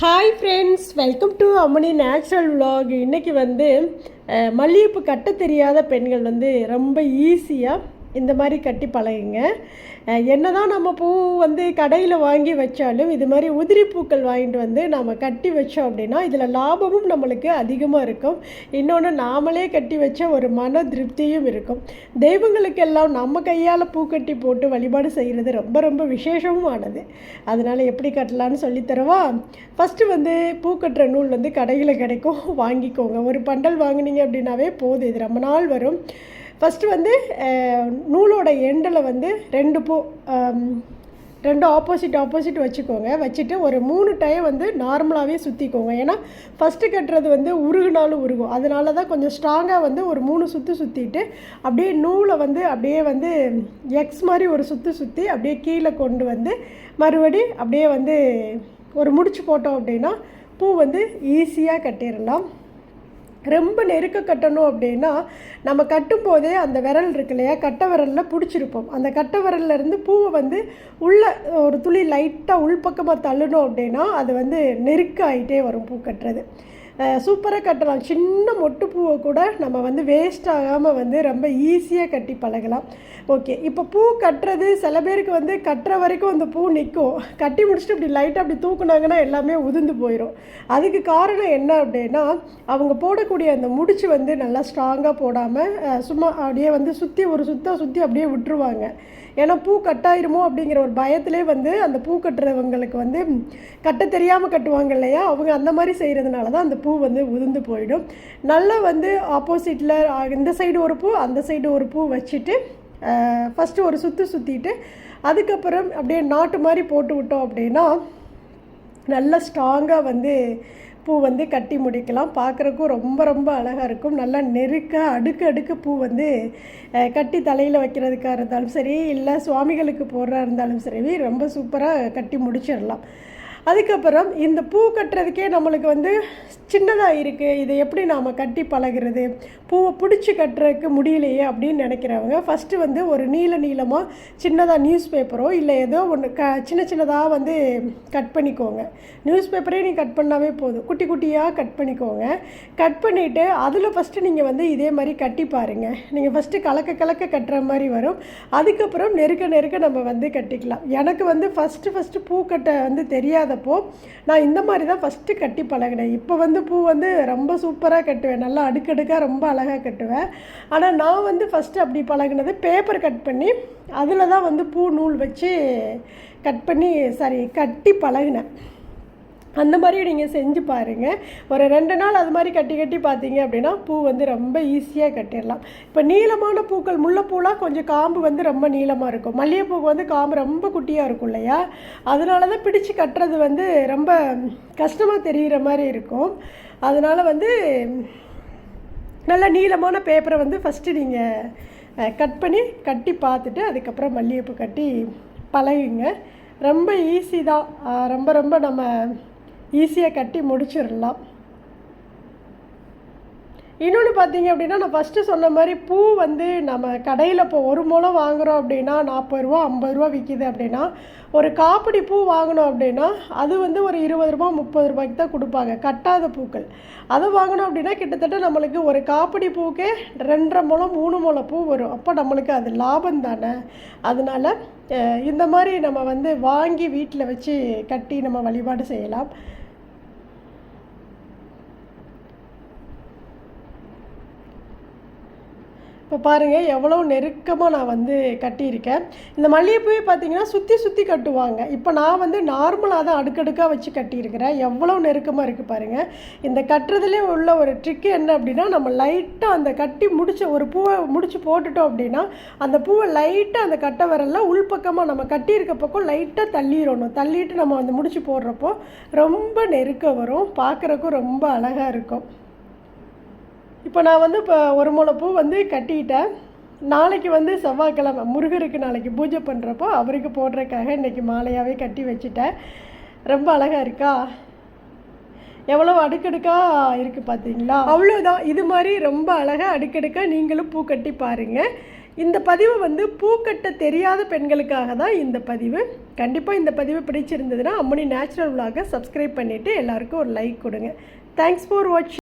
Hi friends welcome to Ammani natural vlog இன்றைக்கி வந்து மல்லிகைப்பு மல்லிகைப்பூ கட்ட தெரியாத பெண்கள் வந்து ரொம்ப ஈஸியாக இந்த மாதிரி கட்டி பழகுங்க. என்ன தான் நம்ம பூ வந்து கடையில் வாங்கி வச்சாலும் இது மாதிரி உதிரி பூக்கள் வாங்கிட்டு வந்து நம்ம கட்டி வச்சோம் அப்படின்னா இதில் லாபமும் நம்மளுக்கு அதிகமாக இருக்கும். இன்னொன்று நாமளே கட்டி வச்ச ஒரு மன திருப்தியும் இருக்கும். தெய்வங்களுக்கெல்லாம் நம்ம கையால் பூ கட்டி போட்டு வழிபாடு செய்கிறது ரொம்ப ரொம்ப விசேஷமும் ஆனது. அதனால் எப்படி கட்டலான்னு சொல்லித் தரவா? ஃபஸ்ட்டு வந்து பூ கட்டுற நூல் வந்து கடையில் கிடைக்கும். வாங்கிக்கோங்க. ஒரு பண்டல் வாங்குனீங்க அப்படின்னாவே போதும். இது ரொம்ப நாள் வரும். ஃபஸ்ட்டு வந்து நூலோட எண்டில் வந்து ரெண்டு பூ ரெண்டு ஆப்போசிட் ஆப்போசிட் வச்சுக்கோங்க. வச்சுட்டு ஒரு மூணு டைம் வந்து நார்மலாகவே சுற்றிக்கோங்க ஏன்னா ஃபஸ்ட்டு கட்டுறது வந்து உருகுனாலும் உருகும். அதனால தான் கொஞ்சம் ஸ்ட்ராங்காக வந்து ஒரு மூணு சுற்று சுற்றிட்டு அப்படியே நூலை வந்து அப்படியே வந்து எக்ஸ் மாதிரி ஒரு சுற்று சுற்றி அப்படியே கீழே கொண்டு வந்து மறுபடி அப்படியே வந்து ஒரு முடிச்சு போட்டோம் அப்படின்னா பூ வந்து ஈஸியாக கட்டிடலாம். ரொம்ப நெருக்க கட்டணும் அப்படின்னா நம்ம கட்டும்போதே அந்த விரல் இருக்கு இல்லையா? கட்டை விரலில் பிடிச்சிருப்போம். அந்த கட்டை விரல்ல இருந்து பூவை வந்து உள்ள ஒரு துளி லைட்டாக உள்பக்கமாக தள்ளணும் அப்படின்னா அது வந்து நெருக்க ஆகிட்டே வரும் பூ கட்டுறது. சூப்பராக கட்டலாம். சின்ன மொட்டு பூவை கூட நம்ம வந்து வேஸ்ட் ஆகாமல் வந்து ரொம்ப ஈஸியாக கட்டி பழகலாம். ஓகே இப்போ பூ கட்டுறது சில பேருக்கு வந்து கட்டுற வரைக்கும் அந்த பூ நிற்கும் கட்டி முடிச்சுட்டு இப்படி லைட்டாக அப்படி தூக்குனாங்கன்னா எல்லாமே உதிர்ந்து போயிடும் அதுக்கு காரணம் என்ன அப்படின்னா அவங்க போடக்கூடிய அந்த முடிச்சு வந்து நல்லா ஸ்ட்ராங்காக போடாமல் சும்மா அப்படியே வந்து சுற்றி ஒரு சுத்தம் சுற்றி அப்படியே விட்டுருவாங்க. ஏன்னா பூ கட்டாயிருமோ அப்படிங்கிற ஒரு பயத்திலே வந்து அந்த பூ கட்டுறவங்களுக்கு வந்து கட்ட தெரியாமல் கட்டுவாங்க இல்லையா? அவங்க அந்த மாதிரி செய்கிறதுனால தான் அந்த பூ வந்து உதிர்ந்து போயிடும். நல்லா வந்து ஆப்போசிட்டில் இந்த சைடு ஒரு பூ அந்த சைடு ஒரு பூ வச்சுட்டு ஃபஸ்ட்டு ஒரு சுற்று சுற்றிட்டு அதுக்கப்புறம் அப்படியே நாட்டு மாதிரி போட்டு விட்டோம் அப்படின்னா நல்லா ஸ்ட்ராங்காக வந்து பூ வந்து கட்டி முடிக்கலாம். பார்க்குறக்கும் ரொம்ப ரொம்ப அழகாக இருக்கும். நல்லா நெருக்க அடுக்கு அடுக்கு பூ வந்து கட்டி தலையில் வைக்கிறதுக்காக இருந்தாலும் சரி இல்லை சுவாமிகளுக்கு போடுறா இருந்தாலும் சரி ரொம்ப சூப்பராக கட்டி முடிச்சிடலாம். அதுக்கப்புறம் இந்த பூ கட்டுறதுக்கே நம்மளுக்கு வந்து சின்னதாக இருக்குது இதை எப்படி நாம் கட்டி பழகுறது பூவை பிடிச்சி கட்டுறதுக்கு முடியலையே அப்படின்னு நினைக்கிறவங்க ஃபஸ்ட்டு வந்து ஒரு நீல நீளமாக சின்னதாக நியூஸ் பேப்பரோ இல்லை ஏதோ ஒன்று க சின்ன சின்னதாக வந்து கட் பண்ணிக்கோங்க. நியூஸ் பேப்பரே நீ கட் பண்ணாவே போதும். குட்டி குட்டியாக கட் பண்ணிக்கோங்க. கட் பண்ணிவிட்டு அதில் ஃபஸ்ட்டு நீங்கள் வந்து இதே மாதிரி கட்டி பாருங்கள் நீங்கள் ஃபஸ்ட்டு கலக்க கலக்க கட்டுற மாதிரி வரும். அதுக்கப்புறம் நெருக்க நெருக்க நம்ம வந்து கட்டிக்கலாம். எனக்கு வந்து ஃபஸ்ட்டு ஃபஸ்ட்டு பூ கட்ட வந்து தெரியாதப்போ நான் இந்த மாதிரி தான் ஃபஸ்ட்டு கட்டி பழகினேன். இப்போ வந்து பூ வந்து ரொம்ப சூப்பராக கட்டுவேன். நல்லா அடுக்கடுக்காக ரொம்ப அழகாக கட்டுவேன். ஆனால் நான் வந்து ஃபஸ்ட்டு அப்படி பழகினது பேப்பர் கட் பண்ணி அதில் தான் வந்து பூ நூல் வச்சு கட் பண்ணி சாரி கட்டி பழகினேன். அந்த மாதிரி நீங்கள் செஞ்சு பாருங்கள் ஒரு ரெண்டு நாள் அது மாதிரி கட்டி கட்டி பார்த்தீங்க அப்படின்னா பூ வந்து ரொம்ப ஈஸியாக கட்டிடலாம். இப்போ நீளமான பூக்கள் முல்லைப்பூலாம் கொஞ்சம் காம்பு வந்து ரொம்ப நீளமாக இருக்கும். மல்லிகைப்பூக்கு வந்து காம்பு ரொம்ப குட்டியாக இருக்கும் இல்லையா? அதனால தான் பிடிச்சு கட்டுறது வந்து ரொம்ப கஷ்டமாக தெரிகிற மாதிரி இருக்கும். அதனால் வந்து நல்ல நீளமான பேப்பரை வந்து ஃபஸ்ட்டு நீங்கள் கட் பண்ணி கட்டி பார்த்துட்டு அதுக்கப்புறம் மல்லிகைப்பூ கட்டி பழகுங்க. ரொம்ப ஈஸி தான். ரொம்ப ரொம்ப நம்ம ஈஸியாக கட்டி முடிச்சிடலாம். இன்னொன்று பார்த்தீங்க அப்படின்னா நான் ஃபஸ்ட்டு சொன்ன மாதிரி பூ வந்து நம்ம கடையில் இப்போ ஒரு மூலம் வாங்குகிறோம் அப்படின்னா நாற்பது ரூபா ஐம்பது ரூபா விற்கிது அப்படின்னா ஒரு காப்படி பூ வாங்கினோம் அப்படின்னா அது வந்து ஒரு இருபது ரூபா முப்பது ரூபாய்க்கு தான் கொடுப்பாங்க. கட்டாத பூக்கள். அதை வாங்கினோம் அப்படின்னா கிட்டத்தட்ட நம்மளுக்கு ஒரு காப்படி பூக்கே ரெண்டரை மூலம் மூணு மூலம் பூ வரும். அப்போ நம்மளுக்கு அது லாபம் தானே? அதனால் இந்த மாதிரி நம்ம வந்து வாங்கி வீட்டில் வச்சு கட்டி நம்ம வழிபாடு செய்யலாம். இப்போ பாருங்கள் எவ்வளோ நெருக்கமாக நான் வந்து கட்டியிருக்கேன். இந்த மல்லிகைப்பூவே பார்த்தீங்கன்னா சுற்றி சுற்றி கட்டுவாங்க. இப்போ நான் வந்து நார்மலாக தான் அடுக்கடுக்காக வச்சு கட்டியிருக்கிறேன். எவ்வளோ நெருக்கமாக இருக்குது பாருங்கள் இந்த கட்டுறதுலேயே உள்ள ஒரு ட்ரிக்கு என்ன அப்படின்னா நம்ம லைட்டாக அந்த கட்டி முடிச்ச ஒரு பூவை முடிச்சு போட்டுட்டோம் அப்படின்னா அந்த பூவை லைட்டாக அந்த கட்டை வரல உள்பக்கமாக நம்ம கட்டியிருக்க பக்கம் லைட்டாக தள்ளிடணும். தள்ளிட்டு நம்ம அந்த முடிச்சு போடுறப்போ ரொம்ப நெருக்கம் வரும். பார்க்குறக்கும் ரொம்ப அழகாக இருக்கும். இப்போ நான் வந்து இப்போ ஒரு முளை பூ வந்து கட்டிட்டேன். நாளைக்கு வந்து செவ்வாய்க்கிழமை முருகருக்கு நாளைக்கு பூஜை பண்ணுறப்போ அவருக்கு போடுறதுக்காக இன்றைக்கி மாலையாகவே கட்டி வச்சுட்டேன். ரொம்ப அழகாக இருக்கா? எவ்வளோ அடுக்கடுக்காக இருக்குது பார்த்தீங்களா? அவ்வளோதான் இது மாதிரி ரொம்ப அழகாக அடுக்கடுக்காக நீங்களும் பூ கட்டி பாருங்கள் இந்த பதிவு வந்து பூக்கட்ட தெரியாத பெண்களுக்காக தான் இந்த பதிவு. கண்டிப்பாக இந்த பதிவு பிடிச்சிருந்ததுன்னா அம்மனி நேச்சுரல் விலாகை சப்ஸ்கிரைப் பண்ணிவிட்டு எல்லாருக்கும் ஒரு லைக் கொடுங்க. தேங்க்ஸ் ஃபார் வாட்சிங்